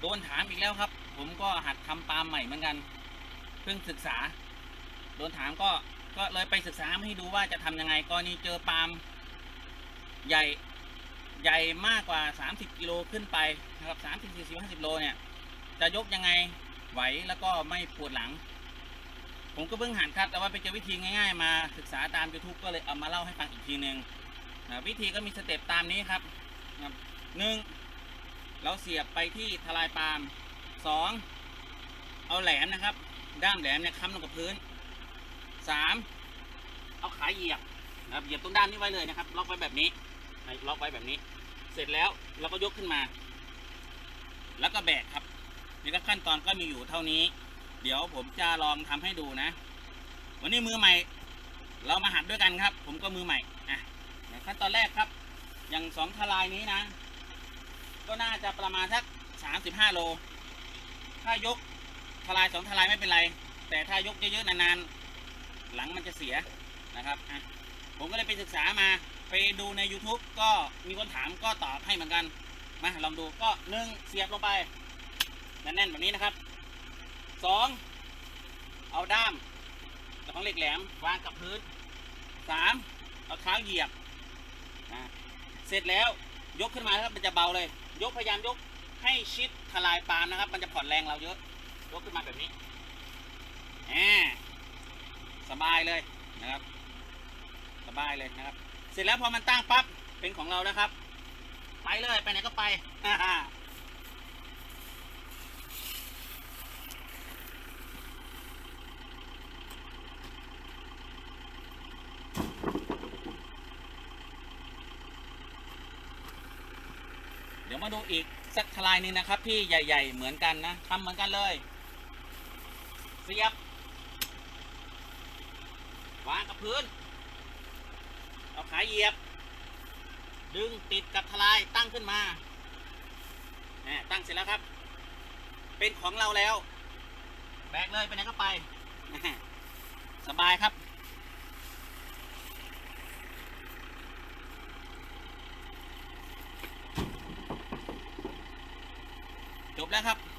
โดนถามอีกแล้วครับ ผมก็หัดทำปาล์มใหม่เหมือนกัน เพิ่งศึกษา โดนถามก็ก็เลยไปศึกษาให้ดูว่าจะทำยังไงกรณีเจอปาล์มใหญ่ใหญ่มากกว่า 30 กิโลขึ้นไปนะครับ30 40 50โลเนี่ย จะยกยังไงไหวแล้วก็ไม่ปวดหลัง ผมก็เพิ่งหันครับ แต่ว่าไปเจอวิธีง่ายๆ มาศึกษาตาม YouTube ก็เลยเอามาเล่าให้ฟังอีกทีหนึ่งนะวิธีก็มีสเต็ปตามนี้ครับหนึ่ง เราเสียบไปที่ทลายปาล์มสองเอาแหลมนะครับ ด้ามแหลมเนี่ยค้ำลงกับพื้นสามเอาขาเหยียบนะครับเหยียบตรงด้านนี้ไว้เลยนะครับ ล็อกไว้แบบนี้ล็อกไว้แบบนี้ เสร็จแล้วเราก็ยกขึ้นมา แล้วก็แบกครับนี่ก็ขั้นตอนก็มีอยู่เท่านี้ เดี๋ยวผมจะลองทำให้ดูนะ วันนี้มือใหม่ เรามาหัดด้วยกันครับ ผมก็มือใหม่อะขั้นตอนแรกครับ อย่างสองทลายนี้นะ ก็น่าจะประมาณสักสามสิบห้าโล ถ้ายกทลายสองทลายไม่เป็นไร แต่ถ้ายกเยอะๆนานๆ หลังมันจะเสียนะครับอะผมก็เลยไปศึกษามาไปดูใน YouTube ก็มีคนถามก็ตอบให้เหมือนกัน มาลองดูก็หนึ่งเสียบลงไปแน่นๆแบบนี้นะครับสองเอาด้ามของเหล็กแหลมวางกับพื้นสามเอาเท้าเหยียบเสร็จแล้ว ยกขึ้นมาครับมันจะเบาเลย ยกพยายามยกให้ชิดทลายปาล์มนะครับ มันจะผ่อนแรงเราเยอะ ยกขึ้นมาแบบนี้แหมสบายเลยนะครับ สบายเลยนะครับ เสร็จแล้วพอมันตั้งปั๊บเป็นของเราแล้วครับ ไปเลยไปไหนก็ไป มาดูอีกสักทลายหนึงนะครับที่ใหญ่ ๆ เหมือนกันนะทำเหมือนกันเลยเสียบวางกับพื้นเอาขาเหยียบ ดึงติดกับทลายตั้งขึ้นมาแหมตั้งเสร็จแล้วครับ เป็นของเราแล้ว แบกเลยไปไหนก็ไป สบายครับ แล้วครับ